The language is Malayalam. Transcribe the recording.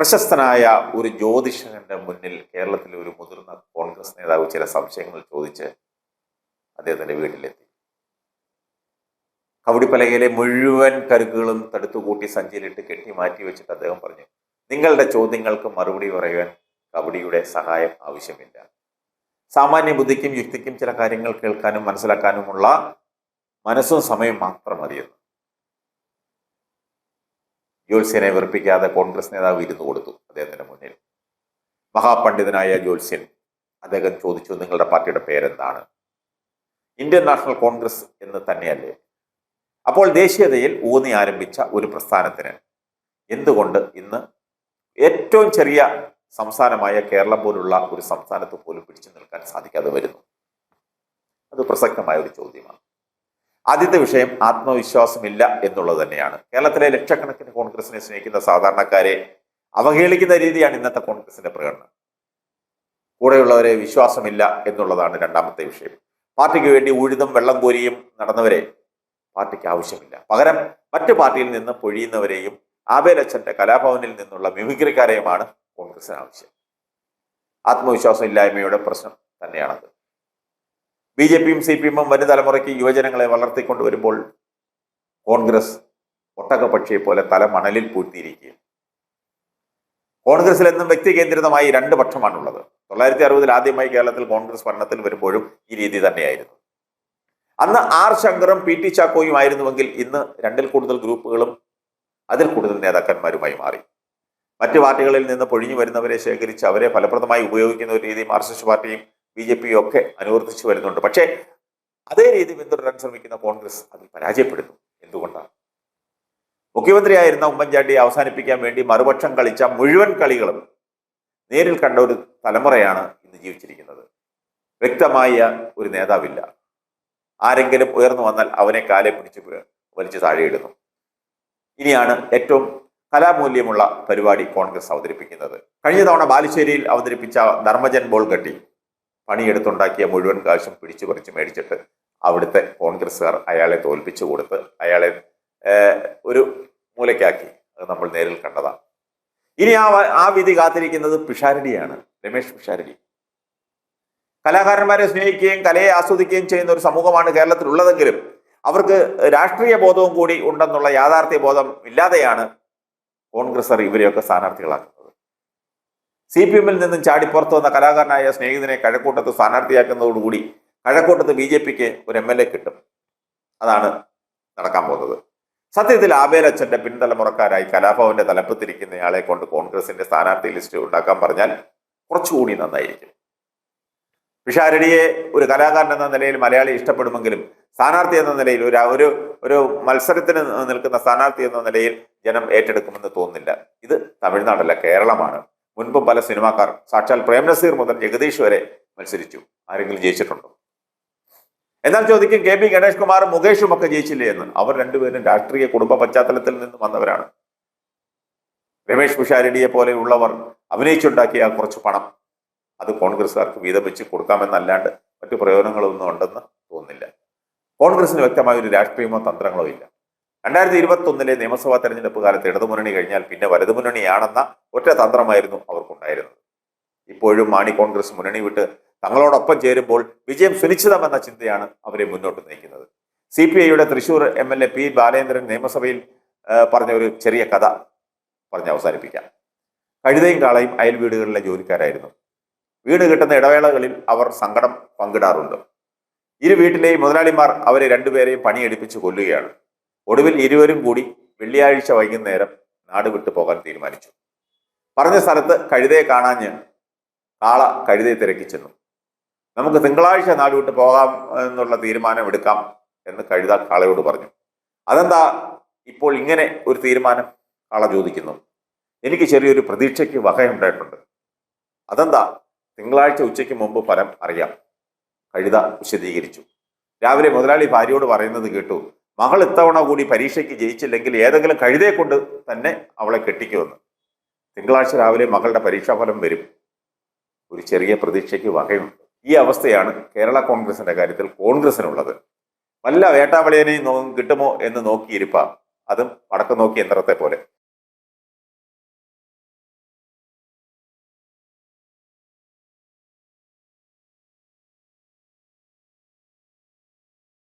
പ്രശസ്തനായ ഒരു ജ്യോതിഷന്റെ മുന്നിൽ കേരളത്തിലെ ഒരു മുതിർന്ന കോൺഗ്രസ് നേതാവ് ചില സംശയങ്ങൾ ചോദിച്ച് അദ്ദേഹത്തിന്റെ വീട്ടിലെത്തി. കവടിപ്പലകയിലെ മുഴുവൻ കരുക്കുകളും തടുത്തുകൂട്ടി സഞ്ചിയിലിട്ട് കെട്ടി മാറ്റി വെച്ചിട്ട് അദ്ദേഹം പറഞ്ഞു നിങ്ങളുടെ ചോദ്യങ്ങൾക്ക് മറുപടി പറയാൻ കബഡിയുടെ സഹായം ആവശ്യമില്ല. സാമാന്യ ബുദ്ധിക്കും യുക്തിക്കും ചില കാര്യങ്ങൾ കേൾക്കാനും മനസ്സിലാക്കാനുമുള്ള മനസ്സും സമയം മാത്രം മതിയെന്ന്. ജ്യോത്സ്യനെ വെറുപ്പിക്കാതെ കോൺഗ്രസ് നേതാവ് ഇരുന്നു കൊടുത്തു അദ്ദേഹത്തിന്റെ മുന്നിൽ. മഹാപണ്ഡിതനായ ജ്യോത്സ്യൻ അദ്ദേഹം ചോദിച്ചു നിങ്ങളുടെ പാർട്ടിയുടെ പേരെന്താണ്? ഇന്ത്യൻ നാഷണൽ കോൺഗ്രസ് എന്ന് തന്നെയല്ലേ? അപ്പോൾ ദേശീയതയിൽ ഊന്നി ആരംഭിച്ച ഒരു പ്രസ്ഥാനത്തിന് എന്തുകൊണ്ട് ഇന്ന് ഏറ്റവും ചെറിയ സംസ്ഥാനമായ കേരളം പോലുള്ള ഒരു സംസ്ഥാനത്ത് പോലും പിടിച്ചു നിൽക്കാൻ സാധിക്കാതെ വരുന്നു? അത് പ്രസക്തമായ ഒരു ചോദ്യമാണ്. ആദ്യത്തെ വിഷയം ആത്മവിശ്വാസമില്ല എന്നുള്ളത് തന്നെയാണ്. കേരളത്തിലെ ലക്ഷക്കണക്കിന് കോൺഗ്രസിനെ സ്നേഹിക്കുന്ന സാധാരണക്കാരെ അവഹേളിക്കുന്ന രീതിയാണ് ഇന്നത്തെ കോൺഗ്രസിന്റെ പ്രകടനം. കൂടെയുള്ളവരെ വിശ്വാസമില്ല എന്നുള്ളതാണ് രണ്ടാമത്തെ വിഷയം. പാർട്ടിക്ക് വേണ്ടി ഉഴുതും വെള്ളം കോരിയും നടന്നവരെ പാർട്ടിക്ക് ആവശ്യമില്ല. പകരം മറ്റു പാർട്ടിയിൽ നിന്ന് പൊഴിയുന്നവരെയും ആബേലച്ചന്റെ കലാഭവനിൽ നിന്നുള്ള മിമിക്രിക്കാരെയുമാണ് കോൺഗ്രസിന് ആവശ്യം. ആത്മവിശ്വാസം ഇല്ലായ്മയുടെ പ്രശ്നം തന്നെയാണത്. ബി ജെ പിയും സി പി എമ്മും വരും തലമുറയ്ക്ക് യുവജനങ്ങളെ വളർത്തിക്കൊണ്ടുവരുമ്പോൾ കോൺഗ്രസ് ഒട്ടകപക്ഷിയെ പോലെ തല മണലിൽ പൂഴ്ത്തിയിരിക്കുക കോൺഗ്രസിൽ എന്നും വ്യക്തി കേന്ദ്രിതമായി രണ്ട് പക്ഷമാണുള്ളത്. തൊള്ളായിരത്തി അറുപതിൽ ആദ്യമായി കേരളത്തിൽ കോൺഗ്രസ് ഭരണത്തിൽ വരുമ്പോഴും ഈ രീതി തന്നെയായിരുന്നു. അന്ന് ആർ ശങ്കറും പി ടി ചാക്കോയും ആയിരുന്നുവെങ്കിൽ ഇന്ന് രണ്ടിൽ കൂടുതൽ ഗ്രൂപ്പുകളും അതിൽ കൂടുതൽ നേതാക്കന്മാരുമായി മാറി. മറ്റ് പാർട്ടികളിൽ നിന്ന് പൊഴിഞ്ഞു വരുന്നവരെ ശേഖരിച്ച് അവരെ ഫലപ്രദമായി ഉപയോഗിക്കുന്ന ഒരു രീതി മാർക്സിസ്റ്റ് പാർട്ടിയും ബി ജെ പിയും ഒക്കെ അനുവർത്തിച്ചു വരുന്നുണ്ട്. പക്ഷേ അതേ രീതി പിന്തുടരാൻ ശ്രമിക്കുന്ന കോൺഗ്രസ് അതിൽ പരാജയപ്പെടുന്നു. എന്തുകൊണ്ടാണ്? മുഖ്യമന്ത്രിയായിരുന്ന ഉമ്മൻചാണ്ടിയെ അവസാനിപ്പിക്കാൻ വേണ്ടി മറുപക്ഷം കളിച്ച മുഴുവൻ കളികളും നേരിൽ കണ്ട ഒരു തലമുറയാണ് ഇന്ന് ജീവിച്ചിരിക്കുന്നത്. വ്യക്തമായ ഒരു നേതാവില്ല. ആരെങ്കിലും ഉയർന്നു വന്നാൽ അവനെ കാലെ പിടിച്ച് വലിച്ച് താഴെയിടുന്നു. ഇനിയാണ് ഏറ്റവും കലാമൂല്യമുള്ള പരിപാടി കോൺഗ്രസ് അവതരിപ്പിക്കുന്നത്. കഴിഞ്ഞ തവണ ബാലുശ്ശേരിയിൽ അവതരിപ്പിച്ച ധർമ്മജൻ ബോൾഗട്ടി പണിയെടുത്തുണ്ടാക്കിയ മുഴുവൻ കാശും പിടിച്ചു പറിച്ച് മേടിച്ചിട്ട് അവിടുത്തെ കോൺഗ്രസ്സുകാർ അയാളെ തോൽപ്പിച്ചു കൊടുത്ത് അയാളെ ഒരു മൂലയ്ക്കാക്കി. അത് നമ്മൾ നേരിൽ കണ്ടതാണ്. ഇനി ആ ആ വിധി കാത്തിരിക്കുന്നത് പിഷാരടിയാണ്. രമേഷ് പിഷാരടി. കലാകാരന്മാരെ സ്നേഹിക്കുകയും കലയെ ആസ്വദിക്കുകയും ചെയ്യുന്ന ഒരു സമൂഹമാണ് കേരളത്തിലുള്ളതെങ്കിലും അവർക്ക് രാഷ്ട്രീയ ബോധവും കൂടി ഉണ്ടെന്നുള്ള യാഥാർത്ഥ്യ ബോധം ഇല്ലാതെയാണ് കോൺഗ്രസ്സർ ഇവരെയൊക്കെ സ്ഥാനാർത്ഥികളാക്കുന്നത്. സി പി എമ്മിൽ നിന്നും ചാടി പുറത്തു വന്ന കലാകാരനായ സ്നേഹിതനെ കഴക്കൂട്ടത്ത് സ്ഥാനാർത്ഥിയാക്കുന്നതോടുകൂടി കഴക്കൂട്ടത്ത് ബി ജെ പിക്ക് ഒരു എം എൽ എ കിട്ടും. അതാണ് നടക്കാൻ പോകുന്നത്. സത്യത്തിൽ ആബേലച്ചന്റെ പിൻതലമുറക്കാരായി കലാഭവന്റെ തലപ്പത്തിരിക്കുന്നയാളെ കൊണ്ട് കോൺഗ്രസിന്റെ സ്ഥാനാർത്ഥി ലിസ്റ്റ് ഉണ്ടാക്കാൻ പറഞ്ഞാൽ കുറച്ചുകൂടി നന്നായിരിക്കും. പിഷാരടിയെ ഒരു കലാകാരൻ എന്ന നിലയിൽ മലയാളി ഇഷ്ടപ്പെടുമെങ്കിലും സ്ഥാനാർത്ഥി എന്ന നിലയിൽ ഒരു ഒരു ഒരു മത്സരത്തിന് നിൽക്കുന്ന സ്ഥാനാർത്ഥി എന്ന നിലയിൽ ജനം ഏറ്റെടുക്കുമെന്ന് തോന്നുന്നില്ല. ഇത് തമിഴ്നാടല്ല കേരളമാണ്. മുൻപും പല സിനിമാക്കാർ സാക്ഷാൽ പ്രേം നസീർ മുതൽ ജഗദീഷ് വരെ മത്സരിച്ചു. ആരെങ്കിലും ജയിച്ചിട്ടുണ്ടോ? എന്നാൽ ചോദിക്കും കെ പി ഗണേഷ് കുമാറും മുകേഷും ഒക്കെ ജയിച്ചില്ലേ എന്ന്. അവർ രണ്ടുപേരും രാഷ്ട്രീയ കുടുംബ പശ്ചാത്തലത്തിൽ നിന്ന് വന്നവരാണ്. രമേഷ് പുഷാരടിയെ പോലെയുള്ളവർ അഭിനയിച്ചുണ്ടാക്കിയ കുറച്ച് പണം അത് കോൺഗ്രസ്സുകാർക്ക് വീതം വെച്ച് കൊടുക്കാമെന്നല്ലാണ്ട് മറ്റു പ്രയോജനങ്ങളൊന്നും ഉണ്ടെന്ന് തോന്നുന്നില്ല. കോൺഗ്രസിന് വ്യക്തമായ ഒരു രാഷ്ട്രീയമോ തന്ത്രങ്ങളോ ഇല്ല. രണ്ടായിരത്തി ഇരുപത്തി ഒന്നിലെ നിയമസഭാ തെരഞ്ഞെടുപ്പ് കാലത്ത് ഇടതുമുന്നണി കഴിഞ്ഞാൽ പിന്നെ വലതുമുന്നണിയാണെന്ന ഒറ്റ തന്ത്രമായിരുന്നു അവർക്കുണ്ടായിരുന്നത്. ഇപ്പോഴും മാണി കോൺഗ്രസ് മുന്നണി വിട്ട് തങ്ങളോടൊപ്പം ചേരുമ്പോൾ വിജയം സുനിശ്ചിതമെന്ന ചിന്തയാണ് അവരെ മുന്നോട്ട് നയിക്കുന്നത്. സി പി ഐയുടെ Thrissur M L A P Balendran നിയമസഭയിൽ പറഞ്ഞ ഒരു ചെറിയ കഥ പറഞ്ഞ് അവസാനിപ്പിക്കാം. കഴുതയും കാളയും അയൽ വീടുകളിലെ ജോലിക്കാരായിരുന്നു. വീട് കിട്ടുന്ന ഇടവേളകളിൽ അവർ സങ്കടം പങ്കിടാറുണ്ട്. ഇരു വീട്ടിലെയും മുതലാളിമാർ അവരെ രണ്ടുപേരെയും പണിയെടുപ്പിച്ച് കൊല്ലുകയാണ്. ഒടുവിൽ ഇരുവരും കൂടി വെള്ളിയാഴ്ച വൈകുന്നേരം നാട് വിട്ടു പോകാൻ തീരുമാനിച്ചു. പറഞ്ഞ സ്ഥലത്ത് കഴുതയെ കാണാഞ്ഞ് കാള കഴുതയെ തിരക്കി ചെന്നു. നമുക്ക് തിങ്കളാഴ്ച നാട് വിട്ട് പോകാം എന്നുള്ള തീരുമാനം എടുക്കാം എന്ന് കഴുത കാളയോട് പറഞ്ഞു. അതെന്താ ഇപ്പോൾ ഇങ്ങനെ ഒരു തീരുമാനം? കാള ചോദിക്കുന്നു. എനിക്ക് ചെറിയൊരു പ്രതീക്ഷയ്ക്ക് വകയുണ്ടായിട്ടുണ്ട്. അതെന്താ? തിങ്കളാഴ്ച ഉച്ചയ്ക്ക് മുമ്പ് ഫലം അറിയാം. കഴുത വിശദീകരിച്ചു. രാവിലെ മുതലാളി ഭാര്യയോട് പറയുന്നത് കേട്ടു. മകൾ ഇത്തവണ കൂടി പരീക്ഷയ്ക്ക് ജയിച്ചില്ലെങ്കിൽ ഏതെങ്കിലും കഴുതയെ കൊണ്ട് തന്നെ അവളെ കെട്ടിക്കുമെന്ന്. തിങ്കളാഴ്ച രാവിലെ മകളുടെ പരീക്ഷാഫലം വരും. ഒരു ചെറിയ പ്രതീക്ഷയ്ക്ക് വകയുണ്ട്. ഈ അവസ്ഥയാണ് കേരള കോൺഗ്രസിന്റെ കാര്യത്തിൽ കോൺഗ്രസിനുള്ളത്. വല്ല വേട്ടാവളിയനെയും കിട്ടുമോ എന്ന് നോക്കിയിരിപ്പാ. അതും വടക്ക് നോക്കി യന്ത്രത്തെ പോലെ.